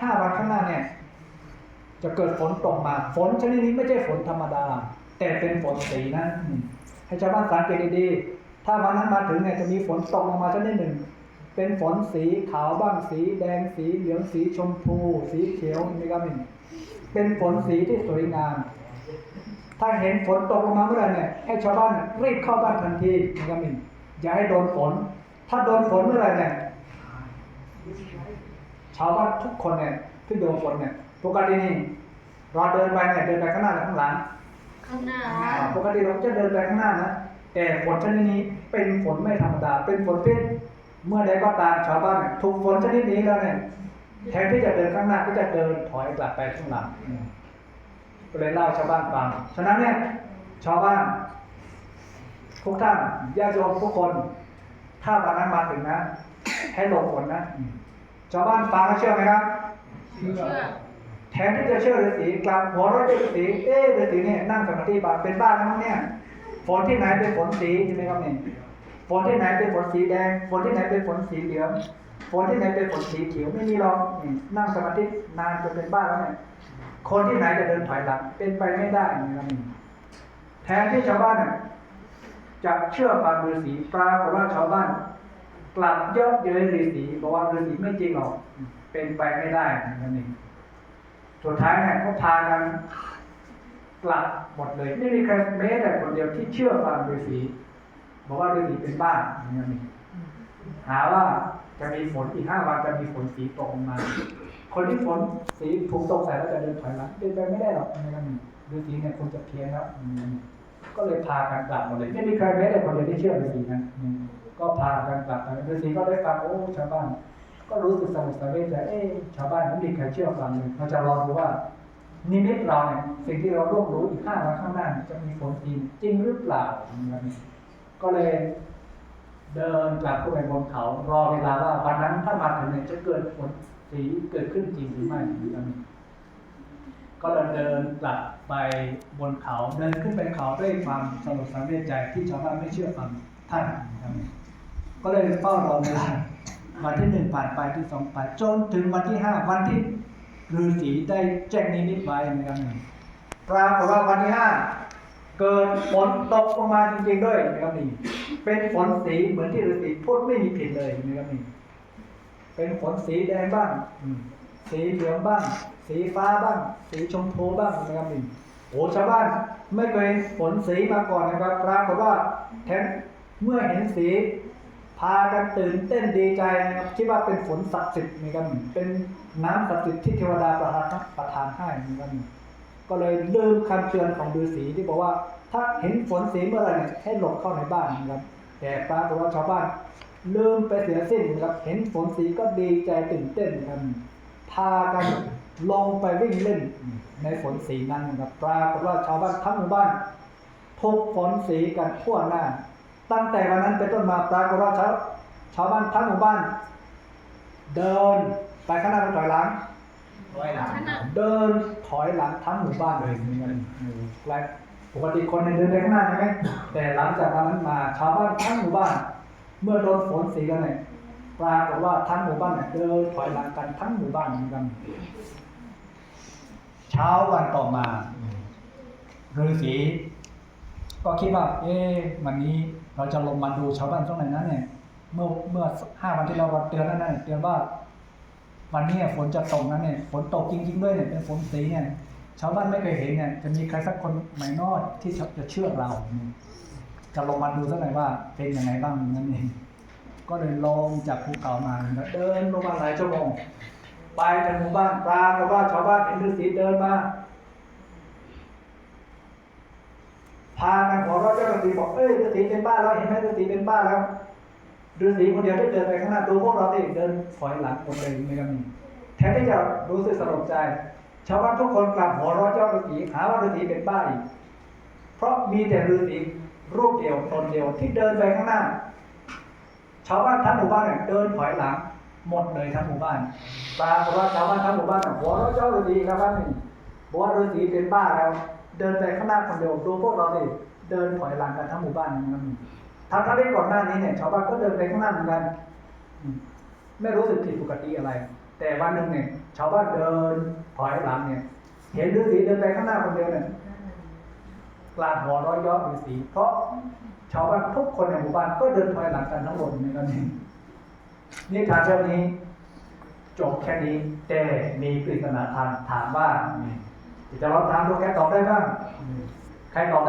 ห้าวันข้างหน้าเนี่ย จะเกิดฝนตกมา ฝนชนิดนี้ไม่ใช่ฝนธรรมดา แต่เป็นฝนสีนะให้ชาวบ้านสังเกตดีๆ ถ้าวันนั้นมาถึงเนี่ยจะมีฝนตกลงมาชนิดหนึ่ง เป็นฝนสีขาวบ้างสีแดงสีเหลืองสีชมพู สีเขียวนี่ครับนี่เป็นฝนสีที่สวยงาม ถ้าเห็นฝนตกลงมาเมื่อไรเนี่ย ให้ชาวบ้านรีบเข้าบ้านทันทีนี่ครับนี่อย่าให้โดนฝน ถ้าโดนฝนเมื่อไรเนี่ย ชาวบ้านทุกคนเนี่ยที่โดนฝนเนี่ยปกตินี่เราเดินไปเนี่ยเดินไปข้างหน้าหรือข้างหลังข้างหน้าอ่าปกติเราจะเดินไปข้างหน้านะแต่ฝนชนิดนี้เป็นฝนไม่ธรรมดา เป็นฝนที่เมื่อใดก็ตามชาวบ้านเนี่ยถูกฝนชนิดนี้แล้วเนี่ยแทนที่จะเดินข้างหน้าก็จะเดินถอยกลับไปข้างหลังอืมก็เลยเล่าให้ชาวบ้านฟังฉะนั้นเนี่ยชาวบ้านทุกท่านญาติโยมทุกคน ถ้าวันนั้นมาถึงนะ ให้หลบฝนนะอืม ชาวบ้านฟังแล้วเชื่อไหมครับเชื่อแทนที่จะเชื่อฤาษีกลับหัวเราะฤาษีเอ๊ะฤาษีเนี่ยนั่งสมาธิบาเป็นบ้าแล้วมั้งเนี่ยฝนที่ไหนเป็นฝนสีใช่ไหมครับเนี่ยฝนที่ไหนเป็นฝนสีแดงฝนที่ไหนเป็นฝนสีเหลืองฝนที่ไหนเป็นฝนสีเขียวไม่มีหรอกนี่นั่งสมาธินานจนเป็นบ้าแล้วเนี่ยคนที่ไหนจะเดินถอยหลังเป็นไปไม่ได้นะครับนี่แทนที่ชาวบ้านเนี่ยจะเชื่อฟังฤาษีปรากฏว่าชาวบ้าน กลับยอะเย้ยฤาษีบอกว่าฤาษีไม่จริงหรอก เป็นไปไม่ได้นะครับนี่สุดท้ายเนี่ยเขาพากันกลับหมดเลย ไม่มีใครแม้แต่คนเดียวที่เชื่อฟังฤาษีบอกว่าฤาษีเป็นบ้าอย่างนี้ยหาว่าจะมีฝนอีกห้าวันจะมีฝนสีตกมา คนที่ฝนสีถูกตกใส่แล้วจะเดินถอยหลังเป็นไปไม่ได้หรอกนะครับฤาษีเนี่ยคงจะเพี้ยนแล้วก็เลยพากันกลับหมดเลยไม่มีใครแม้แต่คนเดียวที่เชื่อฤาษีนะอืม ก็พากันกลับไปฤาษีก็ได้ฟังโอ้ชาวบ้าน ก็รู้สึกสงบสงเวชใจเอ๊ชาวบ้านนั้นมีใครเชื่อฟังเลยเราจะลองดูว่า นิมิตเราเนี่ยสิ่งที่เราร่วมรู้อีกห้าวันข้างหน้าจะมีผลจริงจริงหรือเปล่านะครับก็เลยเดินกลับขึ้นไปบนเขารอเวลาว่าวันนั้นถ้ามาถึงเนี่ยจะเกิดผลสีเกิดขึ้นจริงหรือไม่นะครับก็เลยเดินกลับไปบนเขาเดินขึ้นไปเขาด้วยความสงบสงเวชใจที่ชาวบ้านไม่เชื่อฟังท่านนะครับ ก็เลยเฝ้ารอเวลาวันที่หนึ่งผ่านไปที่สองผ่านจนถึงวันที่ห้าวันที่ฤาษีได้แจ้งนิมิตไว้นครับนี่งปรากฏว่าวันที่ห้าเกิดฝนตกลงมาจริงๆด้วยนะครับนี่เป็นฝนสีเหมือนที่ฤาษีพูดไม่มีผิดเลยนะครับนี่เป็นฝนสีแดงบ้างสีเหลืองบ้าง สีฟ้าบ้าง สีชมพูบ้างนะครับนี่โอ้ชาวบ้านไม่เคยเห็นฝนสีมาก่อนนะครับปรากฏว่าแทนเมื่อเห็นสี พากันตื่นเต้นดีใจนะครับคิดว่าเป็นฝนศักดิ์สิทธิ์นะครับเป็นน้ำศักดิ์สิทธิ์ที่เทวดาประทานประทานให้นะครับก็เลยลืมคำเตือนของฤาษีที่บอกว่าถ้าเห็นฝนสีเมื่อไรเนี่ยให้หลบเข้าในบ้านนะครับแต่ปรากฏว่าชาวบ้านลืมไปเสียสิ้นนะครับเห็นฝนสีก็ดีใจตื่นเต้นกันพากันลงไปวิ่งเล่นในฝนสีนั้นนะครับปรากฏว่าชาวบ้านทั้งหมู่บ้านพบฝนสีกันทั่วหน้า ตั้งแต่วันนั้นเป็นต้นมาปรากฏว่าชาวชาวบ้านทั้งหมู่บ้าน เดินไปข้างหน้าไปถอยหลังร้อยหลังข้างหน้าเดินถอยหลังทั้งหมู่บ้านเลยนี่มันหลายปกติคนในยเดินไปข้างหน้าใช่ไหมแต่หลังจากวันนั้นมาชาวบ้านทั้งหมู่บ้าน เมื่อโดนฝนสีกันเนี่ยปรากฏว่าทั้งหมู่บ้านเนี่ยเดินถอยหลังกันทั้งหมู่บ้านเหมือนกัน เช้าวันต่อมาฤาษี ก็คิดว่า เอ๊ะวันนี้เราจะลงมาดูชาวบ้านตรงไหนนั้นเนี่ย เมื่อเมื่อห้าวันที่เราเตือนนั่นน่ะเตือนว่า วันนี้ฝนจะตกนะเนี่ยฝนตกจริง ๆ ด้วยเนี่ยเป็นฝนสีเนี่ยชาวบ้านไม่เคยเห็นเนี่ยจะมีใครสักคนไหมนอดที่จะเชื่อเรา จะลงมาดูสักหน่อยว่า เป็นยังไงบ้างนั่นเองก็เลยลงจากภูเขามาเดินลงมาหลายชั่วโมงไปถึงหมู่บ้านปรากฏว่าชาวบ้านเห็นฤาษีเดินมา พากันหัวเราะเจ้าฤาษีบอกเอ้ยฤาษีเป็นบ้าแล้วเห็นไหมฤาษีเป็นบ้าแล้วฤาษีคนเดียวได้เดินไปข้างหน้าดูพวกเราที่เดินถอยหลังตรงเลยไม่ก็มีแทนที่จะรู้สึกสลดใจ ชาวบ้านทุกคนกลับหัวเราะเจ้าฤาษีหาว่าฤาษีเป็นบ้าอีกเพราะมีแต่ฤาษีรูปเดียวตนเดียวที่เดินไปข้างหน้า ชาวบ้านทั้งหมู่บ้านเนี่ยเดินถอยหลังหมดเลยทั้งหมู่บ้านปรากฏว่าชาวบ้านทั้งหมู่บ้านหัวเราะเจ้าฤาษีครับว่านี่บอกว่าฤาษีเป็นบ้าแล้ว เดินไปข้างหน้าคนเดียวดูพวกเราดิเดินถอยหลังกันทั้งหมู่บ้านนะครับทั้งทั้งที่ก่อนหน้านี้เนี่ยชาวบ้านก็เดินไปข้างหน้าเหมือนกันไม่รู้สึกผิดปกติอะไร แต่วันหนึ่งเนี่ย ชาวบ้านเดินถอยหลังเนี่ย เห็นฤาษีเดินไปข้างหน้าคนเดียวเนี่ยกลางหัวร้อยย้อฤาษีเพราะชาวบ้านทุกคนในหมู่บ้านก็เดินถอยหลังกันทั้งหมดในกันนี้นี่ทานเช้านี้จบแค่นี้แต่มีปริศนาธรรมถามว่า จะลองถามตัวแกตอบได้บ้าง ใครตอบได้